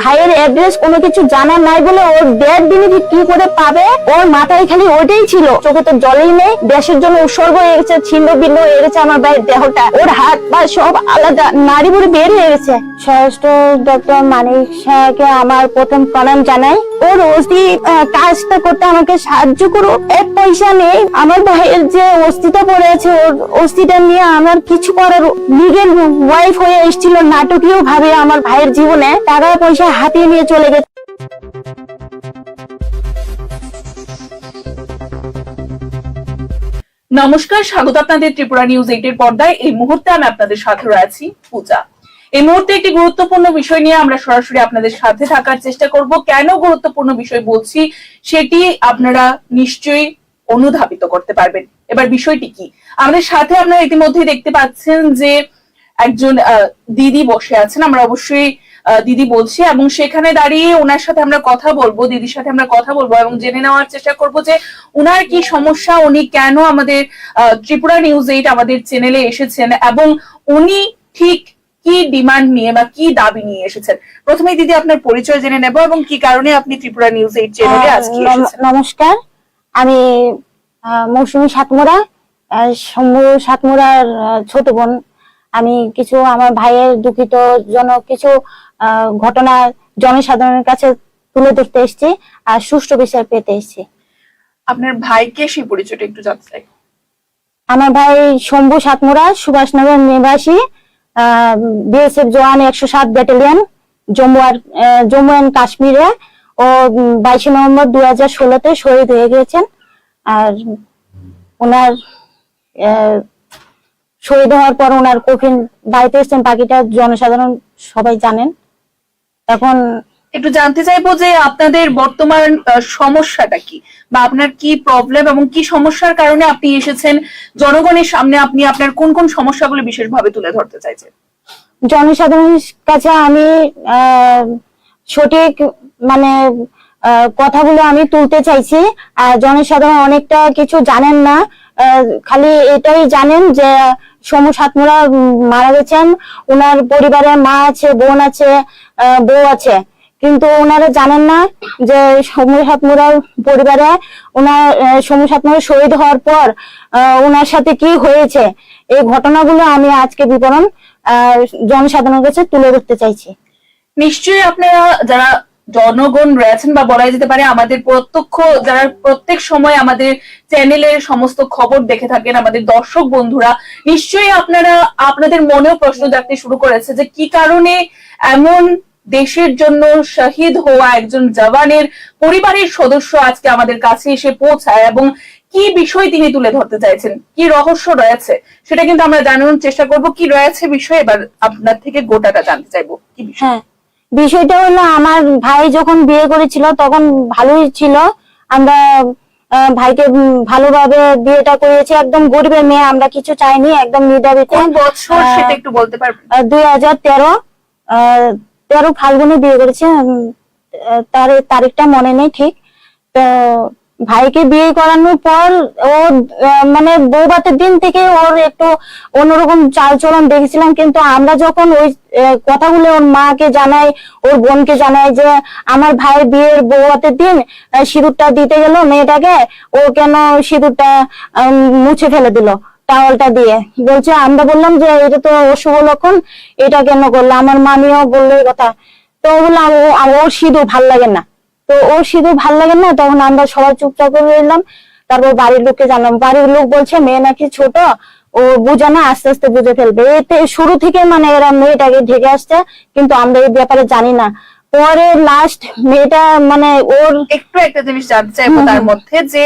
ভাইয়ের অ্যাড্রেস কোনো কিছু জানা নাই বলে ওর দেড় দিনে কি করে পাবে? ওর মাথায় খালি ওইটাই ছিল। চোখে তো জলেই নেই। দেশের জন্য উৎসর্গ হয়ে গেছে ছিন্ন ভিন্ন গেছে আমার ভাইয়ের দেহটা। ওর হাত পা সব আলাদা নারী বুড়ি বের হয়ে গেছে। স্বরাষ্ট্র ডক্টর মানিক শাহকে আমার প্রথম প্রণাম জানাই। ওর অস্থি কাজটা করতে আমাকে সাহায্য করো। এক পয়সা নেই। আমার ভাইয়ের যে অস্থিটা পড়ে আছে ওর অস্থিটা নিয়ে আমার কিছু করার লিগেল ওয়াইফ হয়ে এসেছিল নাটকীয় ভাবে আমার ভাইয়ের জীবনে। টাকা পয়সা হাতিয়ে নিয়ে চলে গেছে। নমস্কার, স্বাগত আপনাদের ত্রিপুরা নিউজ এইটের পর্দায়। এই মুহূর্তে আমি আপনাদের সাথে রয়েছি পূজা। এই মুহূর্তে একটি গুরুত্বপূর্ণ বিষয় নিয়ে আমরা সরাসরি আপনাদের সাথে থাকার চেষ্টা করব। কেন গুরুত্বপূর্ণ বিষয় বলছি, সেটি আপনারা নিশ্চয়ই অনুধাবিত করতে পারবেন। এবার বিষয়টি কি? আমাদের সাথে আপনারা ইতিমধ্যে দেখতে পাচ্ছেন যে একজন দিদি বসে আছেন আমরা অবশ্যই দিদি বলছি এবং সেখানে দাঁড়িয়ে ওনার সাথে আমরা কথা বলব দিদির সাথে আমরা কথা বলব এবং জেনে নেওয়ার চেষ্টা করব যে ওনার কি সমস্যা উনি কেন আমাদের ত্রিপুরা নিউজ এইট আমাদের চ্যানেলে এসেছেন এবং উনি ঠিক কি ডিমান্ড নিয়ে বা কি দাবি নিয়ে এসেছেন? প্রথমে দিদি আপনার পরিচয় জেনে নেব এবং কি কারণে আপনি ত্রিপুরা নিউজ এইট চ্যানেলে আজকে নমস্কার আমি মৌসুমী সাতমোড়া আহ, শম্ভু সাতমোড়ার আহ, ছোট বোন। আমি কিছু আমার ভাইয়ের দুঃখিত জনক কিছু ঘটনা জনসাধারণের কাছে তুলে ধরতে এসেছি আর সুষ্ঠু বিচার পেতে এসেছি। আপনার ভাইকে সেই পরিচয়টা একটু জানতে চাই। আমার ভাই শম্ভু সাতমোড়া সুভাষনগর নিবাসী বিএসএফ জওয়ান একশো সাত ব্যাটালিয়ন জম্মু আর জম্মু অ্যান্ড কাশ্মীরে ও বাইশে নভেম্বর দু হাজার ষোলোতে শহীদ হয়ে গিয়েছেন। আর ওনার আহ, শহীদ হওয়ার পর ওনার কফিন বাড়িতে এসেছেন বাকিটা জনসাধারণ সবাই জানেন। এখন একটু জানতে চাইব যে আপনাদের বর্তমান সমস্যাটা কি? বা আপনার কি প্রবলেম এবং কি সমস্যার কারণে আপনি এসেছেন? জনগণের সামনে আপনি আপনার কোন কোন সমস্যাগুলো বিশেষভাবে তুলে ধরতে চাইছেন? জনসাধারণের কাছে আমি আহ, সঠিক মানে কথাগুলো আমি তুলতে চাইছি। আর জনসাধারণ অনেকটা কিছু জানেন না। খালি এটাই জানেন যে সমু সাতমুরা মারা গেছেন। ওনার পরিবারে মা আছে, বোন আছে বউ আছে। কিন্তু ওনারা জানেন না যে সমু সাতমুরার পরিবারে ওনার সমু সাতমুরা শহীদ হওয়ার পর ওনার সাথে কি হয়েছে? এই ঘটনাগুলো আমি আজকে বিবরণ জনসাধারণের কাছে তুলে ধরতে চাইছি। নিশ্চয়ই আপনারা যারা জনগণ রয়েছেন বা বলাই যেতে পারে আমাদের প্রত্যক্ষ, যারা প্রত্যেক সময় আমাদের চ্যানেলের সমস্ত খবর দেখে থাকেন, আমাদের দর্শক বন্ধুরা, নিশ্চয়ই আপনারা, আপনাদের মনেও প্রশ্ন জাগতে শুরু করেছে যে কি কারণে এমন দেশের জন্য শহীদ হওয়া একজন জওয়ানের পরিবারের সদস্য আজকে আমাদের কাছে এসে পৌঁছায় এবং কি বিষয় তিনি তুলে ধরতে চাইছেন? কি রহস্য রয়েছে? সেটা কিন্তু আমরা জানানোর চেষ্টা করব। কি রয়েছে বিষয়? এবার আপনার থেকে গোটাটা জানতে চাইব। কি বিষয়? হ্যাঁ বিষয়টা হলো আমার ভাই যখন বিয়ে করেছিল তখন ভালোই ছিল। আমরা ভাইকে ভালোভাবে বিয়েটা করেছি। একদম গরিবের মেয়ে আমরা কিছু চাইনি একদম বছর সেটা একটু বলতে পারবেন? দুই হাজার তেরো তেরো ফাল্গুনে বিয়ে করেছে। তার তারিখটা মনে নেই ঠিক। তো ভাইকে বিয়ে করানোর পর ও মানে বৌভাতের দিন থেকে ওর একটু অন্যরকম চালচলন দেখেছিলাম। কিন্তু আমরা যখন ওই কথাগুলো ওর মাকে জানাই, ওর বোনকে জানাই যে আমার ভাইয়ের বিয়ের বৌভাতের দিন সিঁদুরটা দিতে গেল মেয়েটাকে, ও কেন সিঁদুরটা মুছে ফেলে দিল টাওয়ালটা দিয়ে। বলছে, আমরা বললাম যে এটা তো অশুভ লক্ষণ, এটা কেন করল? আমার মামিও বলল কথা। তো বললাম, ও- সিঁদুর ভালো লাগে না। তো ও সিঁদুর ভালো লাগে না তখন আমরা সবাই চুপচাপ করে রইলাম। তারপর বাড়ির লোককে জানলাম বাড়ির লোক বলছে মেয়ে নাকি ছোট ও বুঝে না আস্তে আস্তে বুঝে ফেলবে। এতে শুরু থেকে মানে এরা মেয়েটাকে ঢেকে আসছে কিন্তু আমরা এই ব্যাপারে জানি না। পরে লাস্ট মেয়েটা মানে ওর একটু একটা জিনিস জানতে চাইব তার মধ্যে যে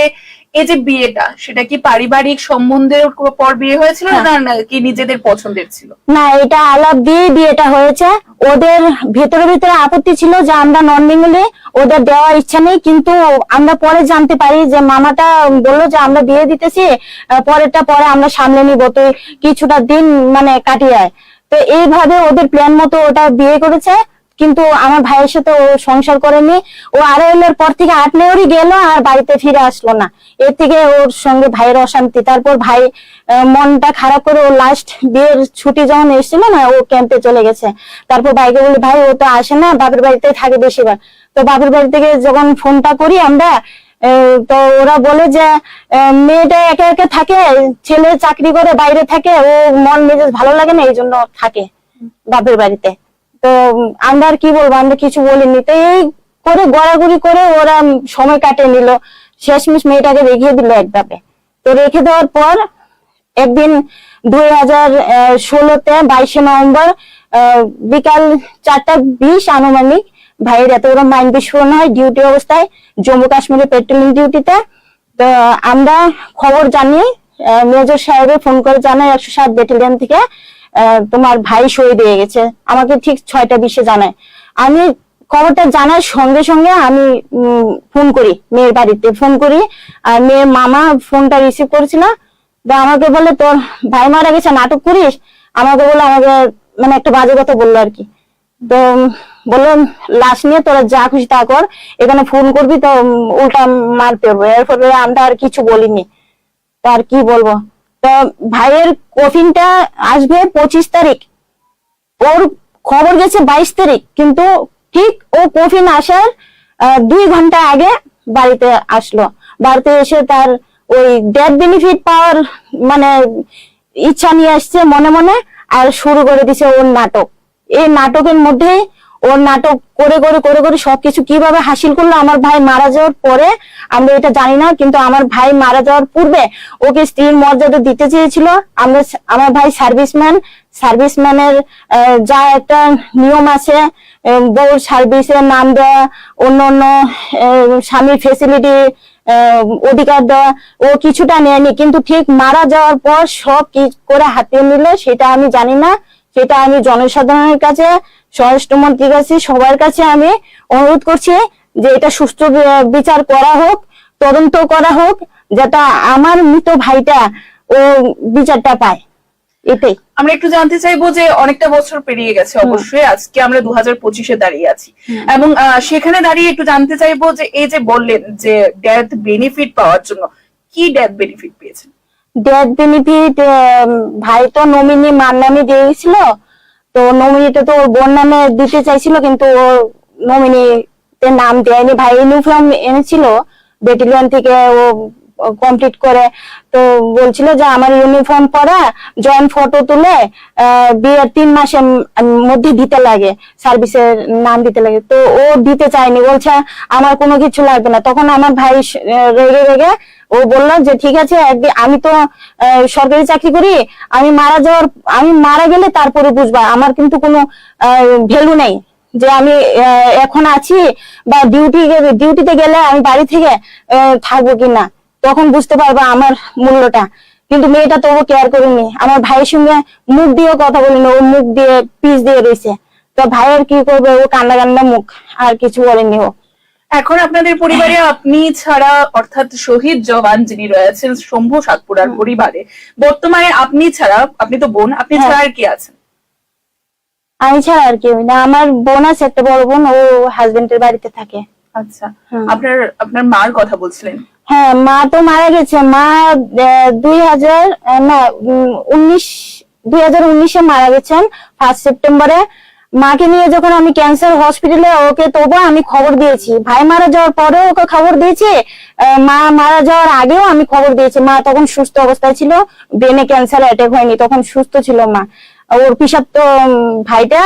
এই যে বিয়েটা সেটা কি পারিবারিক সম্বন্ধের পর বিয়ে হয়েছিল হ্যাঁ। না নাকি নিজেদের পছন্দের ছিল? না এটা আলাপ দিয়ে বিয়েটা হয়েছে। ওদের ভেতরে ভেতরে আপত্তি ছিল যে আমরা নন বেঙ্গলি ওদের দেওয়ার ইচ্ছা নেই কিন্তু আমরা পরে জানতে পারি যে মামাটা বলল যে আমরা বিয়ে দিতেছি পরেরটা পরে আমরা সামলে নিব। তো কিছুটা দিন মানে কাটিয়ে তো এইভাবে ওদের প্ল্যান মতো ওটা বিয়ে করেছে। কিন্তু আমার ভাইয়ের সাথে ও সংসার করেনি। ও আড়াইলের পর থেকে আট নেওয়ারই গেল আর বাড়িতে ফিরে আসলো না। এর থেকে ওর সঙ্গে ভাইয়ের অশান্তি। তারপর ভাই মনটা খারাপ করে ও লাস্ট বিয়ের ছুটি যখন এসেছিল না, ও ক্যাম্পে চলে গেছে। তারপর ভাইকে বলি, ভাই, ও তো আসে না, বাপের বাড়িতে থাকে বেশিরভাগ। তো বাপের বাড়ি থেকে যখন ফোনটা করি আমরা তো ওরা বলে যে মেয়েটা একে একে থাকে, ছেলে চাকরি করে, বাইরে থাকে, ও মন মেজাজ ভালো লাগে না, এই জন্য থাকে বাপের বাড়িতে। তো আমরা আর কি বলব, আমরা কিছু বলিনি। তো এই করে গড়াগড়ি করে ওরা সময় কাটিয়ে নিল। শেষমেশ মেয়েটাকে রেখে দিল একভাবে। তো রেখে দেওয়ার পর একদিন দুই হাজার ষোলোতে বাইশে নভেম্বর বিকাল চারটা বিশ আনুমানিক ভাইয়ের এত বড় মাইন্ড বিস্ফোরণ হয় ডিউটি অবস্থায় জম্মু কাশ্মীরে পেট্রোলিং ডিউটিতে তো আমরা খবর জানি মেজর সাহেবে ফোন করে জানাই একশো সাত ব্যাটালিয়ন থেকে। তোমার ভাই শহীদ হয়ে গেছে। আমাকে ঠিক ছয়টা বিশে জানায়। আমি খবরটা জানার সঙ্গে সঙ্গে আমি ফোন করি, মেয়ের বাড়িতে ফোন করি। আর মেয়ের মামা ফোনটা রিসিভ করেছিল। আমাকে বলে, তোর ভাই মারা গেছে, নাটক করিস? আমাকে বলে, আমাকে মানে একটা বাজে কথা বলল আর কি। তো বলল, লাশ নিয়ে তোরা যা খুশি তা কর, এখানে ফোন করবি তো উল্টা মার পড়ব এরপরে আমরা আর কিছু বলিনি। তো আর কি বলব? তো ভাইয়ের কফিনটা আসবে পঁচিশ তারিখ। ওর খবর গেছে বাইশ তারিখ, কিন্তু ঠিক ও কফিন আসার দুই ঘণ্টা আগে বাড়িতে আসলো। বাড়িতে এসে তার ওই ডেথ বেনিফিট পাওয়ার মানে ইচ্ছা নিয়ে আসছে মনে মনে, আর শুরু করে দিছে ওর নাটক। এই নাটকের মধ্যে ওর নাটক করে করে করে করে সবকিছু কীভাবে হাসিল করল, আমার ভাই মারা যাওয়ার পরে, আমরা এটা জানি না, কিন্তু আমার ভাই মারা যাওয়ার পূর্বে ওকে স্ত্রীর মর্যাদা দিতে চেয়েছিল। আমরা আমার ভাই সার্ভিসম্যান, সার্ভিসম্যানের যা একটা নিয়ম আছে বউর সার্ভিসের নাম দেওয়া, অন্য অন্য স্বামীর ফেসিলিটি অধিকার দেওয়া, ও কিছুটা নেয়নি। কিন্তু ঠিক মারা যাওয়ার পর সব কি করে হাতিয়ে নিল, সেটা আমি জানি না। সেটা আমি জনসাধারণের কাছে স্বরাষ্ট্রমন্ত্রীর কাছে সবার কাছে আমি অনুরোধ করছি যে এটা সুস্থ বিচার করা হোক তদন্ত করা হোক যেটা আমার মৃত ভাইটা ও বিচারটা পায়। এটাই। আমরা একটু জানতে চাইব যে অনেকটা বছর পেরিয়ে গেছে অবশ্যই আজকে আমরা দু হাজার পঁচিশে দাঁড়িয়ে আছি। এবং সেখানে দাঁড়িয়ে একটু জানতে চাইব যে এই যে বললেন যে ডেথ বেনিফিট পাওয়ার জন্য কি ডেথ বেনিফিট পেয়েছেন? ডেথ বেনিফিট ভাই তো নমিনি মার নামে দিয়েছিল। তো নমিনিটা তো ওর বোন নামে দিতে চাইছিল, কিন্তু ও নমিনিতে নাম দেয়নি। ভাই ইউনিফর্ম এনেছিল ব্যাটালিয়ন থেকে ও কমপ্লিট করে, তো বলছিল যে আমার ইউনিফর্ম পরা জয়েন্ট ফটো তুলে বিয়ের তিন মাসের মধ্যে দিতে লাগে সার্ভিসের নাম দিতে লাগে। তো ও দিতে চায়নি, বলছে আমার কোনো কিছু লাগবে না। তখন আমার ভাই রেগে রেগে ও বলল যে, ঠিক আছে, একদিন আমি তো সরকারি চাকরি করি, আমি মারা যাওয়ার, আমি মারা গেলে তারপরে বুঝবা, আমার কিন্তু কোনো ভ্যালু নেই। যে আমি এখন আছি বা ডিউটি ডিউটিতে গেলে আমি বাড়ি থেকে থাকব কিনা? তখন বুঝতে পারবা আমার মূল্যটা। কিন্তু মেয়েটা তবু কেয়ার করেনি। আমার ভাইয়ের সঙ্গে মুখ দিয়েও কথা বলিনি ও মুখ দিয়ে পিস দিয়ে রয়েছে তো ভাইয়ের কি করবে? ও কান্না কান্না মুখ আর কিছু বলেনি ও। এখন আপনাদের পরিবারে আপনি ছাড়া অর্থাৎ শহীদ জওয়ান যিনি রয়েছেন শম্ভু সাতপুরার পরিবারে বর্তমানে আপনি ছাড়া আপনি তো বোন আপনি হ্যাঁ। ছাড়া আর কি আছেন? আমি ছাড়া আর কেউ না। আমার বোন আছে একটা বড় বোন ও হাজবেন্ডের বাড়িতে থাকে। আচ্ছা। আপনার আপনার মার কথা বলছিলেন। হ্যাঁ মা তো মারা গেছে। মা দুই হাজার না উনিশ, দুই হাজার উনিশে মারা গেছেন ফার্স্ট সেপ্টেম্বরে মাকে নিয়ে যখন আমি ক্যান্সার হসপিটালে ওকে তবু আমি খবর দিয়েছি। ভাই মারা যাওয়ার পরেও ওকে খবর দিয়েছি। মা মারা যাওয়ার আগেও আমি খবর দিয়েছি। মা তখন সুস্থ অবস্থায় ছিল ব্রেনে ক্যান্সার অ্যাটাক হয়নি, তখন সুস্থ ছিল মা। ওর পিসাব তো ভাইটা,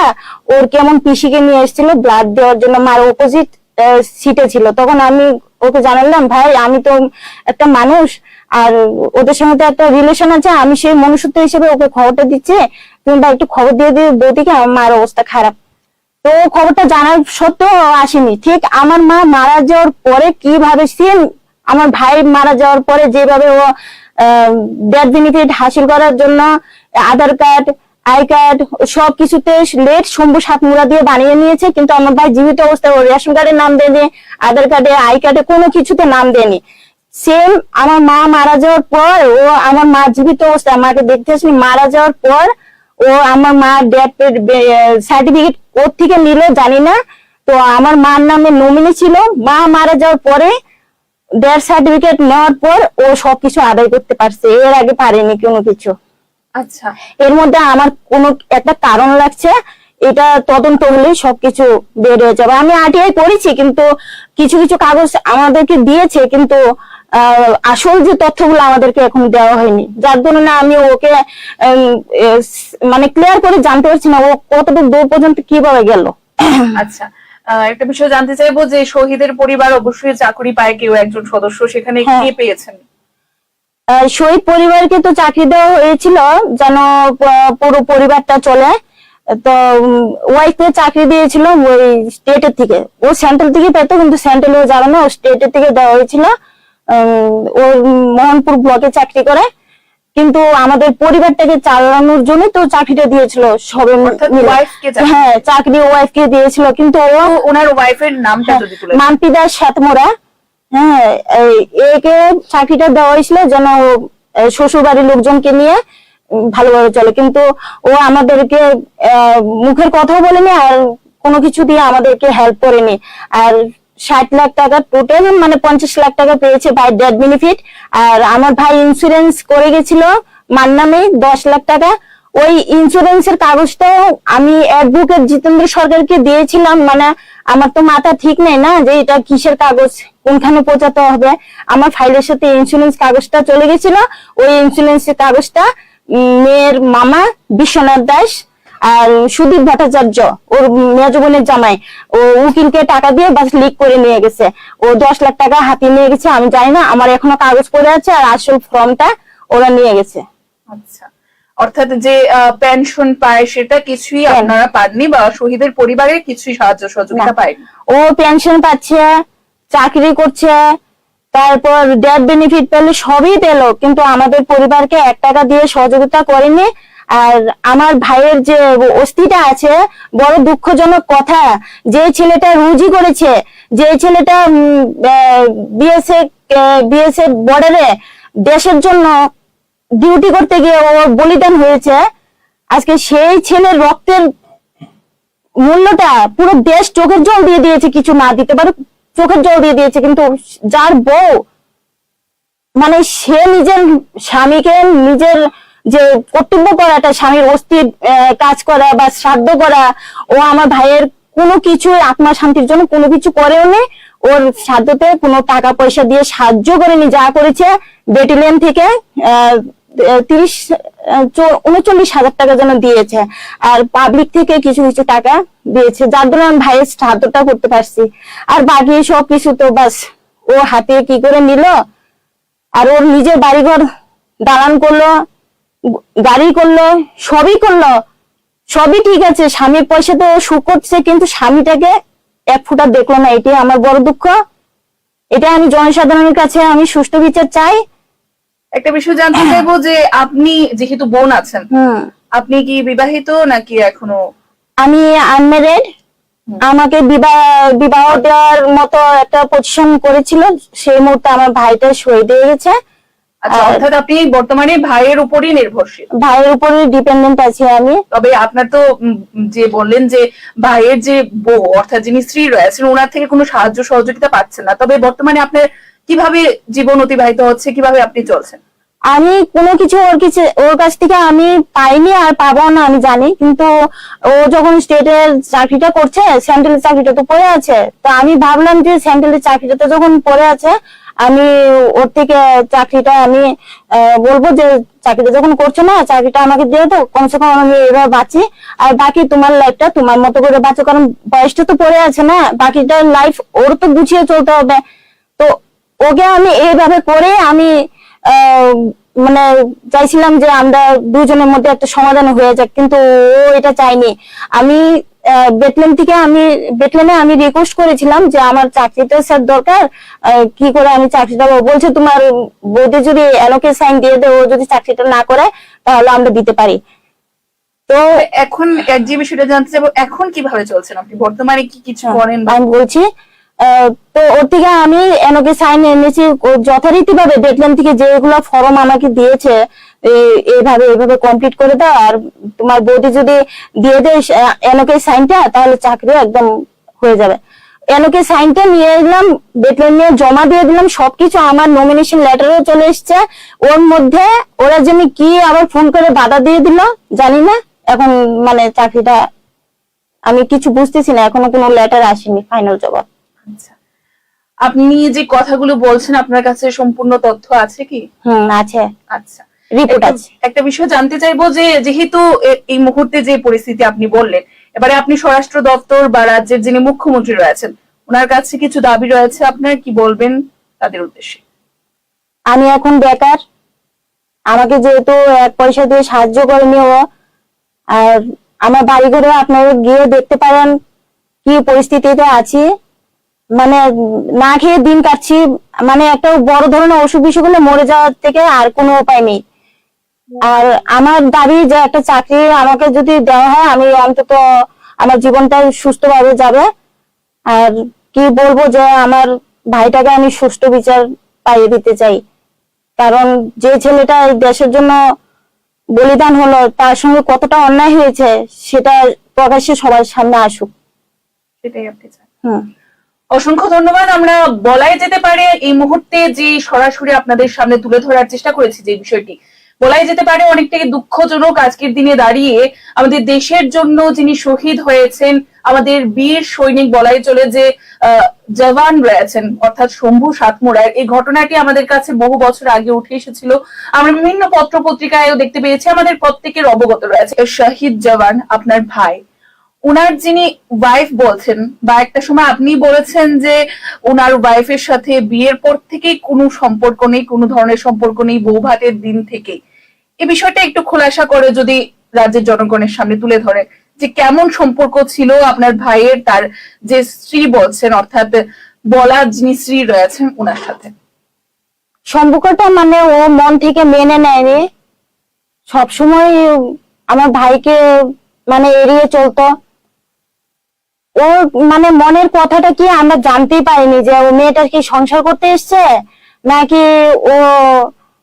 ওর কেমন পিসিকে নিয়ে এসেছিল ব্লাড দেওয়ার জন্য মার অপোজিট সিটে ছিল। তখন আমি ওকে জানালাম, ভাই, আমি তো একটা মানুষ, আর ওদের সঙ্গে তো একটা রিলেশন আছে, আমি সেই মনুষ্যত্ব হিসেবে ওকে খবরটা দিচ্ছে। তুমি ভাই একটু খবর দিয়ে দিয়ে বৌদিকে আমার মার অবস্থা খারাপ। তো খবরটা জানার সত্ত্বেও আসেনি। ঠিক আমার মা মারা যাওয়ার পরে কীভাবে সেম আমার ভাই মারা যাওয়ার পরে যেভাবে ও ডেথ বেনিফিট হাসিল করার জন্য, আধার কার্ড আই কার্ড সব কিছুতে লেট শম্ভু সাতমুড়া দিয়ে বানিয়ে নিয়েছে, কিন্তু আমার ভাই জীবিত অবস্থায় ওর রেশন কার্ডের নাম দেয়নি, আধার কার্ডে, আই কার্ডে কোনো কিছুতে নাম দেয়নি। সেম আমার মা মারা যাওয়ার পর ও আমার মা জীবিত অবস্থায় আমাকে দেখতে আসেনি, মারা যাওয়ার পর ও আমার মা ডেথ সার্টিফিকেট ওর থেকে নিল, জানি না। তো আমার মার নামে নমিনি ছিল, মা মারা যাওয়ার পরে ডেথ সার্টিফিকেট নেওয়ার পর ও সবকিছু আদায় করতে পারছে, এর আগে পারেনি কোনো কিছু। আচ্ছা। এর মধ্যে আমার কোনো একটা কারণ লাগছে এটা তদন্ত হলেই সবকিছু বের হয়ে যাবে। আমি আরটিআই করেছি কিন্তু কিছু কিছু কাগজ আমাদেরকে দিয়েছে কিন্তু আসল যে তথ্যগুলো আমাদেরকে এখন দেওয়া হয়নি। যার জন্য আমি ওকে মানে ক্লিয়ার করে জানতে পারছি না ও কতটুকু দূর পর্যন্ত কীভাবে গেল। আচ্ছা একটা বিষয় জানতে চাইব যে শহীদের পরিবার অবশ্যই চাকরি পায় কেউ একজন সদস্য সেখানে হ্যাঁ। কে পেয়েছেন? শহীদ পরিবারকে তো চাকরি দেওয়া হয়েছিল যেন পুরো পরিবারটা চলে। তো ওয়াইফকে চাকরি দিয়েছিল ওই স্টেটের থেকে। ও সেন্ট্রাল থেকে পেতো কিন্তু সেন্ট্রাল ও যাবে না ও স্টেটের থেকে দেওয়া হয়েছিল। ও মোহনপুর ব্লকে চাকরি করে। কিন্তু আমাদের পরিবারটাকে চালানোর জন্য তো চাকরিটা দিয়েছিল সবে হ্যাঁ চাকরি ওয়াইফকে দিয়েছিল। কিন্তু ও ওনার ওয়াইফের নামটা যদি তুলে দেন। হ্যাঁ একে চাকরিটা দেওয়া হয়েছিল যেন শ্বশুর লোকজনকে নিয়ে ভালোভাবে চলে। কিন্তু ও আমাদেরকে মুখের কথা বলেনি আর কোনো কিছু দিয়ে আমাদেরকে হেল্প করেনি। আর ষাট লাখ টাকা টোটাল মানে পঞ্চাশ লাখ টাকা পেয়েছে বাই ডেড বেনিফিট আর আমার ভাই ইন্স্যুরেন্স করে গেছিল মার নামে দশ লাখ টাকা। ওই ইন্স্যুরেন্সের কাগজটাও আমি অ্যাডভোকেট জিতেন্দ্র সরকারকে দিয়েছিলাম মানে আমার তো মাথা ঠিক নেই না যে এটা কিসের কাগজ, কোনখানে পৌঁছাতে হবে। আমার ফাইলের সাথে ইন্স্যুরেন্স কাগজটা চলে গেছিল, ওই ইন্স্যুরেন্সের কাগজটা মেয়ের মামা বিশ্বনাথ দাস আর সুদীপ ভট্টাচার্য, ওর মেজ বোনের জামাই, ও উকিলকে টাকা দিয়ে বাস লিক করে নিয়ে গেছে। ও দশ লাখ টাকা হাতিয়ে নিয়ে গেছে, আমি জানি না, আমার এখনও কাগজ পড়ে আছে আর আসল ফর্মটা ওরা নিয়ে গেছে। আচ্ছা। অর্থাৎ যে পেনশন পায় সেটা কিছুই। আপনারা পাননি বা শহীদের পরিবারের কিছুই সাহায্য সহযোগিতা। পায়নি ও পেনশন পাচ্ছে চাকরি করছে তারপর ডেথ বেনিফিট পেলে সবই পেল কিন্তু আমাদের পরিবারকে এক টাকা দিয়ে সহযোগিতা করেনি আর আমার ভাইয়ের যে অস্থিটা আছে বড় দুঃখজনক কথা যে ছেলেটা রুজি করেছে যে ছেলেটা বিএসএফ বিএসএফ বর্ডারে দেশের জন্য ডিউটি করতে গিয়ে ওর বলিদান হয়েছে। আজকে সেই ছেলের রক্তের মূল্যটা পুরো দেশ চোখের জল দিয়ে দিয়েছে কিছু না দিতে পারে চোখের জল দিয়ে দিয়েছে। কিন্তু যার বউ মানে সে নিজের স্বামীকে নিজের যে কর্তব্য করাটা স্বামীর অস্থির কাজ করা বা শ্রাদ্ধ করা ও আমার ভাইয়ের কোনো কিছু আত্মা শান্তির জন্য কোনো কিছু করেও নি। ওর শ্রাদ্ধতে কোনো টাকা পয়সা দিয়ে সাহায্য করেনি যা করেছে বেটিলিয়ান থেকে আহ, তিরিশ উনচল্লিশ হাজার টাকা যেন দিয়েছে। আর পাবলিক থেকে কিছু কিছু টাকা দিয়েছে। যার জন্য আমি ভাইয়ের শ্রাদ্ধটা করতে পারছি। আর বাকি সব কিছু তো বাস, ও হাতে কি করে নিল? আর ওর নিজের বাড়িঘর দালান করল, গাড়ি করল, সবই করল। সবই ঠিক আছে। স্বামীর পয়সা তো সুখ করছে, কিন্তু স্বামীটাকে এক ফুটা দেখল না। এটাই আমার বড় দুঃখ। এটা আমি জনসাধারণের কাছে আমি সুষ্ঠু বিচার চাই। একটা বিষয় জানতে চাইব যে আপনি যেহেতু বোন আছেন আপনি কি বিবাহিত নাকি এখনও? আমি আনমেরিড আমাকে বিবাহ বিবাহ দেওয়ার মতো একটা পজিশন করেছিল সেই মুহূর্তে আমার ভাইটা সই দিয়ে গেছে। আচ্ছা অর্থাৎ আপনি বর্তমানে ভাইয়ের উপরই নির্ভরশীল। ভাইয়ের উপরে ডিপেন্ডেন্ট আছি আমি। তবে আপনার তো যে বললেন যে ভাইয়ের যে বউ অর্থাৎ যিনি স্ত্রী রয়েছেন ওনার থেকে কোনো সাহায্য সহযোগিতা পাচ্ছেন না। তবে বর্তমানে আপনার কীভাবে জীবন অতিবাহিত হচ্ছে, কীভাবে আপনি চলছেন? আমি কোনো কিছু ওর কিছু, ওর কাছ থেকে আমি পাইনি আর পাবো না, আমি জানি। কিন্তু ও যখন স্টেটের চাকরিটা করছে সেন্ট্রালের চাকরিটা তো পড়ে আছে। তো আমি ভাবলাম যে সেন্ট্রালের চাকরিটা তো যখন পড়ে আছে, আমি ওর থেকে চাকরিটা আমি বলব যে চাকরিটা যখন করছ না, চাকরিটা আমাকে দিয়ে দাও, কমসে কম আমি এবার বাঁচি। আর বাকি তোমার লাইফটা তোমার মতো করে বাঁচো, কারণ বয়সটা তো পড়ে আছে না, বাকিটা লাইফ ওর তো গুছিয়ে চলতে হবে। তো ওকে আমি এইভাবে করে আমি মানে চাইছিলাম যে আমরা দুজনের মধ্যে একটা সমাধান হয়ে যাক কিন্তু ও এটা চাইনি আমি বেতলেন থেকে আমি বেতলেনে আমি রিকোয়েস্ট করেছিলাম যে আমার চাকরিটা স্যার দরকার কি করে আমি চাকরিটা পাবো? বলছে তোমার বৌদি যদি এলোকে সাইন দিয়ে দেয় ও যদি চাকরিটা না করে তাহলে আমরা দিতে পারি। তো এখন এক যে বিষয়টা জানতে চাইব এখন কীভাবে চলছেন আপনি? বর্তমানে কি কিছু করেন আমি বলছি তো ওর থেকে আমি এনওকে সাইন এনেছি যথারীতি ভাবে দেখলাম থেকে যেগুলো ফর্ম আমাকে দিয়েছে এইভাবে এইভাবে কমপ্লিট করে দাও। আর তোমার বৌদি যদি দিয়ে দেয় এনকে সাইনটা তাহলে চাকরি একদম হয়ে যাবে। এনকে সাইনটা নিয়ে এলাম বেতন নিয়ে জমা দিয়ে দিলাম, সবকিছু আমার নমিনেশন লেটারও চলে এসছে। ওর মধ্যে ওরা যেন কি আবার ফোন করে বাধা দিয়ে দিল, জানি না। এখন মানে চাকরিটা, আমি কিছু বুঝতেছি না, এখনও কোনো লেটার আসেনি ফাইনাল জবাব। আচ্ছা। আপনি যে কথাগুলো বলছেন আপনার কাছে সম্পূর্ণ তথ্য আছে কি? হুম আছে। আচ্ছা। রিপোর্ট আছে। একটা বিষয় জানতে চাইব যে যেহেতু এই মুহূর্তে যে পরিস্থিতি আপনি বললেন এবারে আপনি স্বরাষ্ট্র দপ্তর বা রাজ্যের যিনি মুখ্যমন্ত্রী রয়েছেন ওনার কাছে কিছু দাবি রয়েছে আপনার কি বলবেন তাদের উদ্দেশ্যে? আমি এখন বেকার। আমাকে যেহেতু এক পয়সা দিয়ে সাহায্য করেনি ও আর আমার বাড়ি ঘরে আপনারা গিয়ে দেখতে পারেন কি পরিস্থিতিতে আছি। মানে না খেয়ে দিন কাটছি মানে একটা বড় ধরনের অসুখ বিসুখ হলে মরে যাওয়ার থেকে আর কোনো উপায় নেই। আর আমার দাবি যে একটা চাকরি আমাকে যদি দেওয়া হয় আমি অন্তত আমার জীবনটা সুস্থভাবে যাবে। আর কি বলব যে আমার ভাইটাকে আমি সুষ্ঠু বিচার পাইয়ে দিতে চাই। কারণ যে ছেলেটা এই দেশের জন্য বলিদান হলো তার সঙ্গে কতটা অন্যায় হয়েছে সেটা প্রকাশ্যে সবার সামনে আসুক। সেটাই আপনি চান। হুম। অসংখ্য ধন্যবাদ। আমরা বলাই যেতে পারে এই মুহূর্তে যে সরাসরি আপনাদের সামনে তুলে ধরার চেষ্টা করেছি যে বিষয়টি, বলাই যেতে পারে অনেকটাই দুঃখজনক আজকের দিনে দাঁড়িয়ে আমাদের দেশের জন্য যিনি শহীদ হয়েছেন, আমাদের বীর সৈনিক বলাই চলে যে জওয়ান রয়েছেন, অর্থাৎ শম্ভু সাতমোড়ার এই ঘটনাটি আমাদের কাছে বহু বছর আগে উঠে এসেছিল। আমরা বিভিন্ন পত্র পত্রিকায়ও দেখতে পেয়েছি, আমাদের প্রত্যেকের অবগত রয়েছে। শহীদ জওয়ান আপনার ভাই। উনার যিনি ওয়াইফ বলছেন, বা একটা সময় আপনি বলেছেন যে ওনার ওয়াইফের সাথে বিয়ের পর থেকেই কোনো সম্পর্ক নেই, কোনো ধরনের সম্পর্ক নেই বউ ভাতের দিন থেকেই এই বিষয়টা একটু খোলাসা করে যদি রাজ্যের জনগণের সামনে তুলে ধরে যে কেমন সম্পর্ক ছিল আপনার ভাইয়ের, তার যে স্ত্রী বলছেন, অর্থাৎ বলা যিনি স্ত্রী রয়েছেন ওনার সাথে। সম্পর্কটা মানে ও মন থেকে মেনে নেয়নি। সবসময় আমার ভাইকে মানে এড়িয়ে চলতো। ও মানে মনের কথাটা কি আমরা জানতেই পারিনি যে ও মেয়েটা কি সংসার করতে এসছে? নাকি ও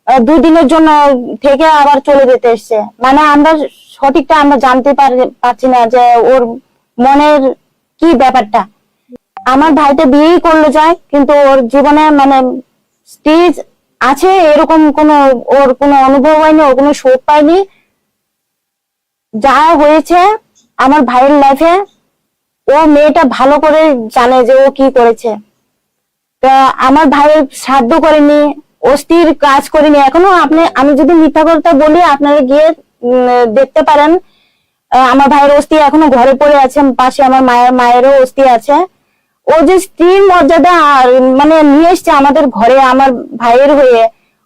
দুদিনের জন্য থেকে আবার চলে যেতে এসছে? মানে আমরা সঠিকটা আমরা জানতে পারি- পারছি না যে ওর মনের কি ব্যাপারটা। আমার ভাইটা বিয়েই করল যায়, কিন্তু ওর জীবনে মানে স্টেজ আছে, এরকম কোনো, ওর কোনো অনুভব হয়নি, ওর কোনো শোক পায়নি। যা হয়েছে আমার ভাইয়ের লাইফে ও মেয়েটা ভালো করে জানে যে ও কি করেছে। তা আমার ভাইয়ের সাধ্য করেনি অস্থির কাজ করেনি। এখনও আপনি, আমি যদি মিথ্যা কথা বলি, আপনারা গিয়ে দেখতে পারেন। আমার ভাইয়ের অস্থি এখনও ঘরে পড়ে আছে, পাশে আমার মায়ের, মায়েরও অস্থি আছে। ও যে স্ত্রীর মর্যাদা মানে নিয়ে এসছে আমাদের ঘরে, আমার ভাইয়ের হয়ে,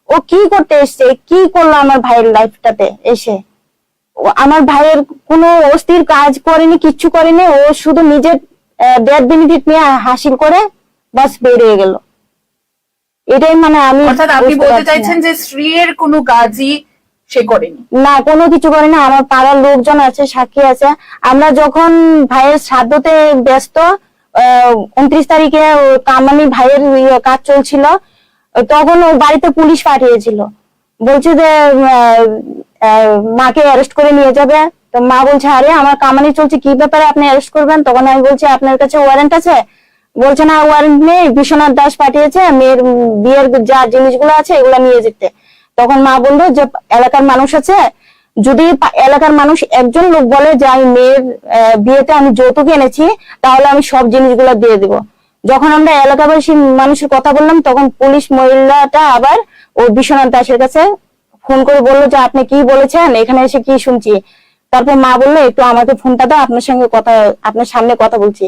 ও কি করতে এসছে? কি করল আমার ভাইয়ের লাইফটাতে এসে? আমার ভাইয়ের কোনো অস্থির কাজ করেনি কিচ্ছু করেনি ও শুধু নিজের ডেথ বেনিফিট নিয়ে হাসিল করে বাস বেরিয়ে গেল। এটাই মানে আমি অর্থাৎ আপনি বলতে না। চাইছেন যে স্ত্রীর কোনো কাজই সে করেনি? না কোনো কিছু করে না আমার পাড়ার লোকজন আছে সাক্ষী আছে। আমরা যখন ভাইয়ের শ্রাদ্ধতে ব্যস্ত উনত্রিশ তারিখে কামানি ভাইয়ের ইয়ে কাজ চলছিল তখন ও বাড়িতে পুলিশ পাঠিয়েছিল। বলছে যে মাকে অ্যারেস্ট করে নিয়ে যাবে। তো মা বলছে, আরে, আমার কামানি চলছে, কি ব্যাপারে আপনি অ্যারেস্ট করবেন? তখন আমি বলছি, আপনার কাছে ওয়ারেন্ট আছে? বলছে, না ওয়ারেন্ট নেই। বিশ্বনাথ দাস পাঠিয়েছে, মেয়ের বিয়ের যা জিনিসগুলো আছে, এগুলো নিয়ে যেতে। তখন মা বলল যে, এলাকার মানুষ আছে। যদি এলাকার মানুষ একজন লোক বলে যে, আমি মেয়ের বিয়েতে আমি যৌতুক এনেছি, তাহলে আমি সব জিনিসগুলো দিয়ে দিব। যখন আমরা এলাকাবাসী মানুষের কথা বললাম, তখন পুলিশ মহিলাটা আবার ও বিশ্বনাথ দাসের কাছে ফোন করে বলল যে, আপনি কি বলেছেন? এখানে এসে কি শুনছি? তারপর মা বলল, একটু আমাকে ফোনটা দাও, আপনার সঙ্গে কথা, আপনার সামনে কথা বলছি।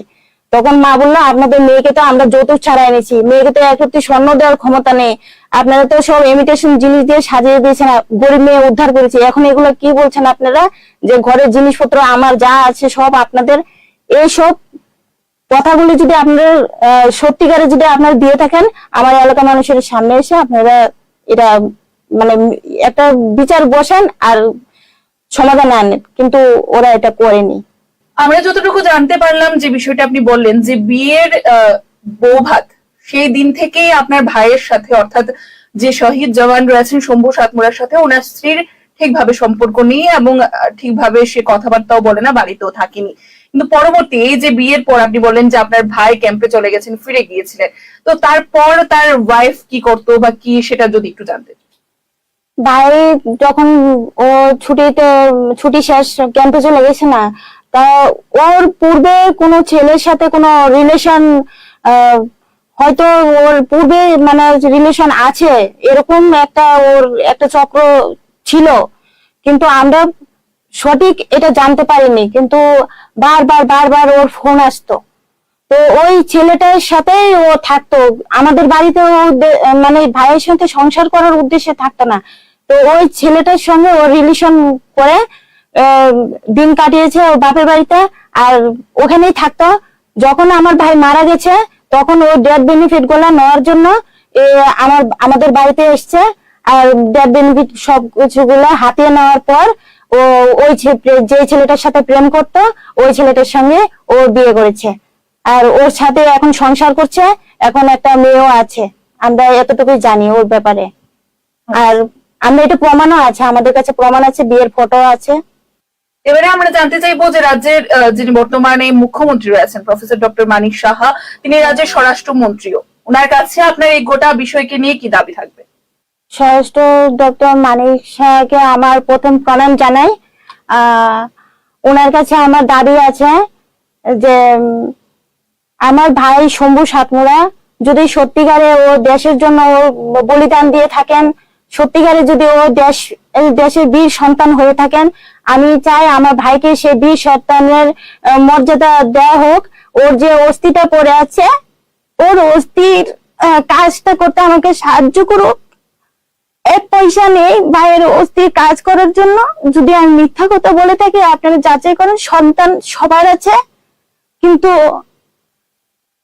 তখন মা বলল, আপনাদের মেয়েকে তো আমরা যৌতুক ছাড়া এনেছি, মেয়েকে তো একটি স্বর্ণ দেওয়ার ক্ষমতা নেই। আপনারা তো সব ইমিটেশন জিনিস দিয়ে সাজিয়ে দিয়েছেন, গরিব মেয়ে উদ্ধার করেছি। এখন এগুলো কি বলছেন আপনারা? যে ঘরের জিনিসপত্র আমার যা আছে সব আপনাদের এইসব কথাগুলি যদি আপনার সত্যিকারে যদি আপনারা দিয়ে থাকেন, আমার এলাকা মানুষের সামনে এসে আপনারা এটা মানে একটা বিচার বসান আর সমাধান আনেন। কিন্তু ওরা এটা করেনি। আমরা যতটুকু জানতে পারলাম যে বিষয়টা আপনি বললেন যে বিয়ের বৌভাত সেই দিন থেকেই আপনার ভাইয়ের সাথে, অর্থাৎ যে শহীদ জওয়ান রয়েছেন শম্ভু সাতমুরার সাথে, ওনার স্ত্রীর ঠিকভাবে সম্পর্ক নেই এবং ঠিকভাবে সে কথাবার্তাও বলে না, বাড়িতেও থাকেনি। কিন্তু পরবর্তী এই যে বিয়ের পর আপনি বললেন যে আপনার ভাই ক্যাম্পে চলে গেছেন, ফিরে গিয়েছিলেন। তো তারপর তার ওয়াইফ কি করতো বা কি সেটা যদি একটু জানতেন। ভাই যখন ও ছুটিতে, ছুটি শেষ ক্যাম্পে চলে গেছে না, তা ওর পূর্বে কোনো ছেলের সাথে কোনো রিলেশন হয়তো ওর পূর্বে মানে রিলেশন আছে, এরকম একটা ওর একটা চক্র ছিল। কিন্তু আমরা সঠিক এটা জানতে পারিনি, কিন্তু বারবার বারবার ওর ফোন আসতো। তো ওই ছেলেটার সাথেই ও থাকতো। আমাদের বাড়িতে ও মানে ভাইয়ের সাথে সংসার করার উদ্দেশ্যে থাকতো না। তো ওই ছেলেটার সঙ্গে ও রিলেশন করে দিন কাটিয়েছে ওর বাপের বাড়িতে, আর ওখানেই থাকতো। যখন আমার ভাই মারা গেছে, তখন ও ডেথ বেনিফিটগুলা নেওয়ার জন্য আমার, আমাদের বাড়িতে এসছে। আর ডেথ বেনিফিট সব কিছুগুলো হাতিয়ে নেওয়ার পর ও ওই যে ছেলেটার সাথে প্রেম করতো, ওই ছেলেটার সঙ্গে ও বিয়ে করেছে। আর ওর সাথে এখন সংসার করছে, এখন একটা মেয়েও আছে। আমরা এতটুকুই জানি ওর ব্যাপারে। আর আমরা এটা প্রমাণও আছে, আমাদের কাছে প্রমাণ আছে, বিয়ের ফটো আছে। এবারে আমরা জানতে চাইব যে রাজ্যের যিনি বর্তমানে মুখ্যমন্ত্রী রয়েছেন, প্রফেসর ডক্টর মানিক সাহা, তিনি রাজ্যের স্বরাষ্ট্রমন্ত্রীও। ওনার কাছে আপনার এই গোটা বিষয়কে নিয়ে কি দাবি থাকবে? স্বরাষ্ট্র ডক্টর মানিক শাহকে আমার প্রথম প্রণাম জানাই। ওনার কাছে আমার দাবি আছে যে আমার ভাই শম্ভু সাতমুরা যদি সত্যিকারে ও দেশের জন্য ও বলিদান দিয়ে থাকেন, সত্যিকারে যদি ও দেশ দেশের বীর সন্তান হয়ে থাকেন, আমি চাই আমার ভাইকে সে বীর সন্তানের মর্যাদা দেওয়া হোক। ওর যে অস্থিটা পড়ে আছে, ওর অস্থির কাজটা করতে আমাকে সাহায্য করুক। এক পয়সা নেই ভাইয়ের অস্থির কাজ করার জন্য। যদি আমি মিথ্যা কথা বলে থাকি, আপনারা যাচাই করেন, সন্তান সবার আছে। কিন্তু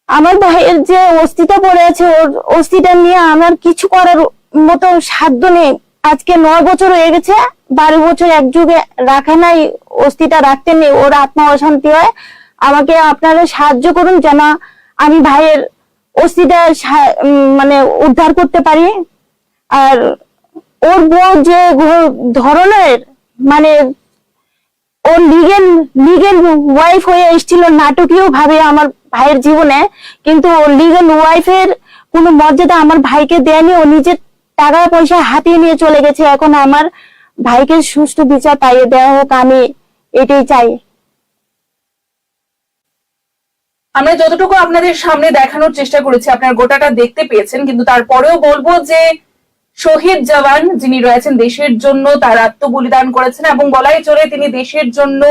আমার ভাইয়ের যে অস্থিটা পড়ে আছে, ওর অস্থিটা নিয়ে আমার কিছু করার মতো সাধ্য নেই। আজকে নয় বছর হয়ে গেছে, বারো বছর এক যুগে রাখা নাই, অস্থিটা রাখতে নেই, ওর আত্মা অশান্তি হয়। আমাকে আপনারা সাহায্য করুন যেন আমি ভাইয়ের অস্থিটা মানে উদ্ধার করতে পারি। আর ওর বউ যে ধরনের মানে ওর লিগেল লিগেল ওয়াইফ হয়ে এসেছিল নাটকীয় ভাবে আমার ভাইয়ের জীবনে, কিন্তু লিগেল ওয়াইফের কোনো মর্যাদা আমার ভাইকে দেয়নি, ও নিজের টাকা পয়সা হাতিয়ে নিয়ে চলে গেছে, এখন আমার ভাইকে সুষ্ঠু বিচার পাইয়ে দেওয়া হোক, আমি এটাই চাই। আমরা যতটুকু আপনাদের সামনে দেখানোর চেষ্টা করেছি, আপনার গোটাটা দেখতে পেয়েছেন, কিন্তু তারপরেও বলব যে শহীদ জওয়ান যিনি রয়েছেন, দেশের জন্য তার আত্মবলিদান করেছেন এবং বলাই চলে তিনি দেশের জন্য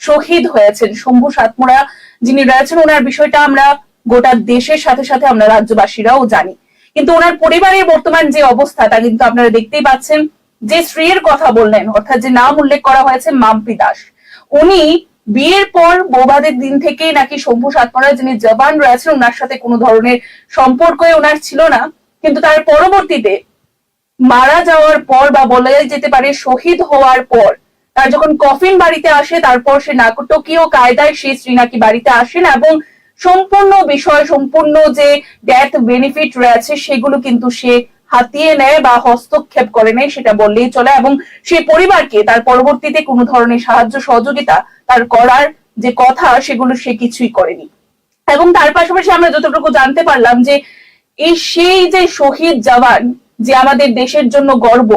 শহীদ হয়েছেন। শম্ভু সাতমুরা যিনি রয়েছেন, ওনার বিষয়টা আমরা গোটা দেশের সাথে সাথে আমরা রাজ্যবাসীরাও জানি। কিন্তু ওনার পরিবারের বর্তমান যে অবস্থা, তা কিন্তু আপনারা দেখতেই পাচ্ছেন। যে স্ত্রীর কথা বললেন, অর্থাৎ যে নাম উল্লেখ করা হয়েছে, মাম্পি দাস। উনি বিয়ের পর বৌভাতের দিন থেকেই নাকি শম্ভু সাতমরা যিনি জবান রয়েছেন, ওনার সাথে কোনো ধরনের সম্পর্কই ওনার ছিল না। কিন্তু তার পরবর্তীতে মারা যাওয়ার পর বা বলা যেতে পারে শহীদ হওয়ার পর, তার যখন কফিন বাড়িতে আসে, তারপর সে নাটকীয় কায়দায় সেই স্ত্রী নাকি বাড়িতে আসেন এবং সম্পূর্ণ বিষয়, সম্পূর্ণ যে ডেথ বেনিফিট রয়েছে, সেগুলো কিন্তু সে হাতিয়ে নেয় বা হস্তক্ষেপ করে নেয়, সেটা বললেই চলে এবং সে পরিবারকে তার পরবর্তীতে কোনো ধরনের সাহায্য, সহযোগিতা তার করার যে কথা, সেগুলো সে কিছুই করেনি। এবং তার পাশাপাশি আমরা যতটুকু জানতে পারলাম যে এই সেই যে শহীদ জওয়ান যে আমাদের দেশের জন্য গর্ব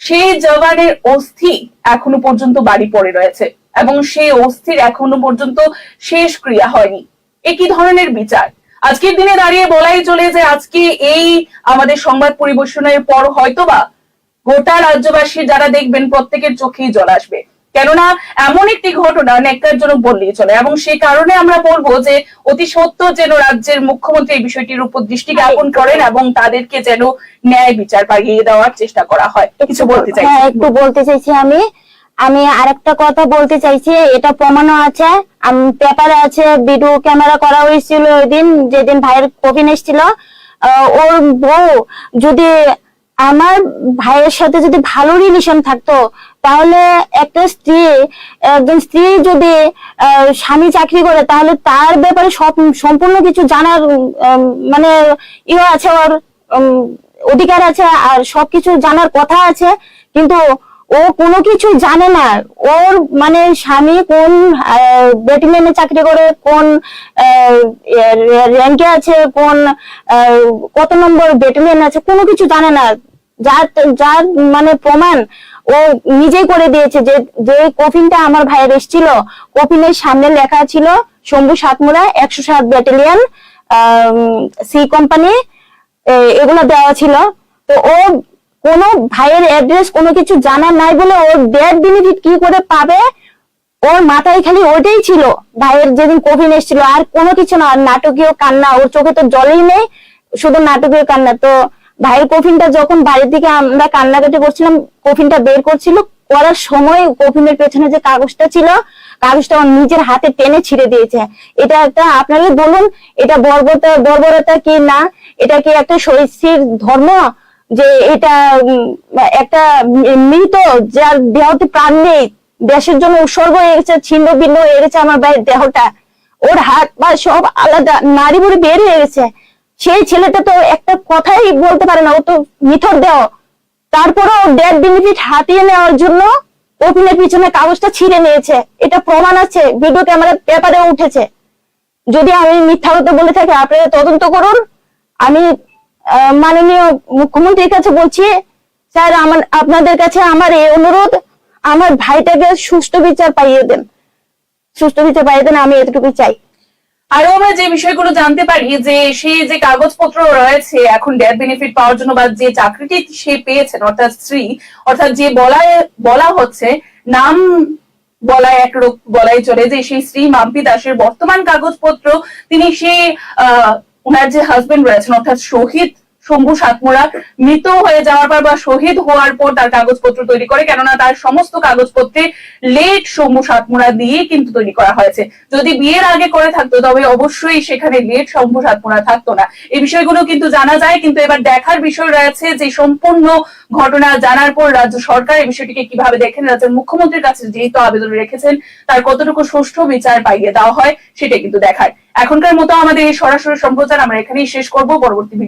সেই জওয়ানের অস্থি এখনও পর্যন্ত বাড়ি পড়ে রয়েছে এবং সেই অস্থির এখনও পর্যন্ত শেষ ক্রিয়া হয়নি। এ কি ধরনের বিচার? আজকের দিনে দাঁড়িয়ে বলাই চলে যে আজকে এই আমাদের সংবাদ পরিবেশনের পর হয়তোবা গোটা রাজ্যবাসী যারা দেখবেন প্রত্যেকের চোখেই জল আসবে। কেননা এমন একটি ঘটনা ন্যাক্কারজনক বললেই চলে। এবং সেই কারণে আমরা বলব যে অতি সত্য যেন রাজ্যের মুখ্যমন্ত্রী এই বিষয়টির উপর দৃষ্টি জ্ঞাপন করেন এবং তাদেরকে যেন ন্যায় বিচার পাইয়ে দেওয়ার চেষ্টা করা হয়। কিছু বলতে চাই হ্যাঁ একটু বলতে চাইছি আমি। আমি আরেকটা কথা বলতে চাইছি, এটা প্রমাণও আছে। পেপারে আছে, ভিডিও ক্যামেরা করা হয়েছিল ওই দিন, যেদিন ভাইয়ের কবিন এসেছিল। ওর বউ যদি আমার ভাইয়ের সাথে যদি ভালো রিলেশন থাকতো, তাহলে একটা স্ত্রী, একজন স্ত্রী যদি স্বামী চাকরি করে, তাহলে তার ব্যাপারে সব সম্পূর্ণ কিছু জানার মানে ইয়ে আছে ওর অধিকার আছে আর সবকিছু জানার কথা আছে। কিন্তু ও কোনো কিছু জানে না। ওর মানে স্বামী কোন ব্যাটালিয়নে চাকরি করে, কোন র্যাঙ্কে আছে, কোন কত নম্বর ব্যাটালিয়ন আছে, কোনো কিছু জানে না। যার যার মানে প্রমাণ ও নিজেই করে দিয়েছে যে যে কফিনটা আমার ভাইয়ের এসেছিল, কফিনের সামনে লেখা ছিল, শম্ভু সাতমুরা একশো সাত ব্যাটালিয়ন সি কোম্পানি এগুলো দেওয়া ছিল। তো ও কোনো ভাইয়ের অ্যাড্রেস কোনো কিছু জানা নাই বলে ওর ডেথ বেনিফিট কি করে পাবে? ওর মাথায় খালি ওইটাই ছিল। ভাইয়ের যেদিন কোভিড এসেছিল, আর কোনো কিছু না নাটকীয় কান্না, ওর চোখে তো জলই নেই, শুধু নাটকীয় কান্না। তো ভাইয়ের কফিনটা যখন বাড়ির দিকে আমরা কান্নাকাটি করছিলাম কফিনটা বের করছিল, করার সময় কফিনের পেছনে যে কাগজটা ছিল, কাগজটা ওর নিজের হাতে টেনে ছিঁড়ে দিয়েছে। এটা একটা, আপনারা বলুন, এটা বর্বরতা বর্বরতা কি না? এটা কি একটা শৈশীর ধর্ম? যে এটা একটা মৃত যার দেহতে প্রাণ নেই, দেশের জন্য উৎসর্গ হয়ে গেছে, ছিন্ন ভিন্ন হয়ে গেছে আমার ভাইয়ের দেহটা। ওর হাত পা সব আলাদা, নারী বুড়ি বের হয়ে গেছে। সেই ছেলেটা তো একটা কথাই বলতে পারে না, ও তো মিথর দেহ। তারপরে ও ডেথ বেনিফিট হাতিয়ে নেওয়ার জন্য কপিলের পিছনে কাগজটা ছিঁড়ে নিয়েছে। এটা প্রমাণ আছে ভিডিও ক্যামেরা পেপারে উঠেছে। যদি আমি মিথ্যা হতে বলে থাকি, আপনারা তদন্ত করুন। আমি মাননীয় মুখ্যমন্ত্রীর কাছে বলছি, স্যার, আমার, আপনাদের কাছে আমার এই অনুরোধ, আমার ভাইটাকে সুষ্ঠু বিচার পাইয়ে দেন। সুষ্ঠু বিচার পাইয়ে দেন, আমি এতটুকু চাই। আরও আমরা যে বিষয়গুলো জানতে পারি যে সেই যে কাগজপত্র রয়েছে, এখন ডেথ বেনিফিট পাওয়ার জন্য বা যে চাকরিটি সে পেয়েছেন, অর্থাৎ স্ত্রী, অর্থাৎ যে বলায়, বলা হচ্ছে, নাম বলায় এক বলাই চলে যে সেই স্ত্রী মাম্পি দাসের বর্তমান কাগজপত্র, তিনি সে ওনার যে হাজবেন্ড রয়েছেন অর্থাৎ শহীদ শম্ভু সাতমোড়া মৃত হয়ে যাওয়ার পর বা শহীদ হওয়ার পর তার কাগজপত্র তৈরি করে, কেননা তার সমস্ত কাগজপত্রে লেট শম্ভু সাতমোড়া দিয়ে কিন্তু তৈরি করা হয়েছে। যদি বিয়ের আগে করে থাকতো, তবে অবশ্যই সেখানে লেট শম্ভু সাতমোড়া থাকতো না। এই বিষয়গুলো কিন্তু জানা যায়, কিন্তু এবার দেখার বিষয় রয়েছে যে সম্পূর্ণ ঘটনা জানার পর রাজ্য সরকার এই বিষয়টিকে কীভাবে দেখেন, রাজ্যের মুখ্যমন্ত্রীর কাছে যেহেতু আবেদন রেখেছেন, তার কতটুকু সুষ্ঠু বিচার পাইয়ে দেওয়া হয় সেটা কিন্তু দেখার। এখনকার মতো আমাদের এই সরাসরি সম্প্রচার আমরা এখানেই শেষ করব, পরবর্তী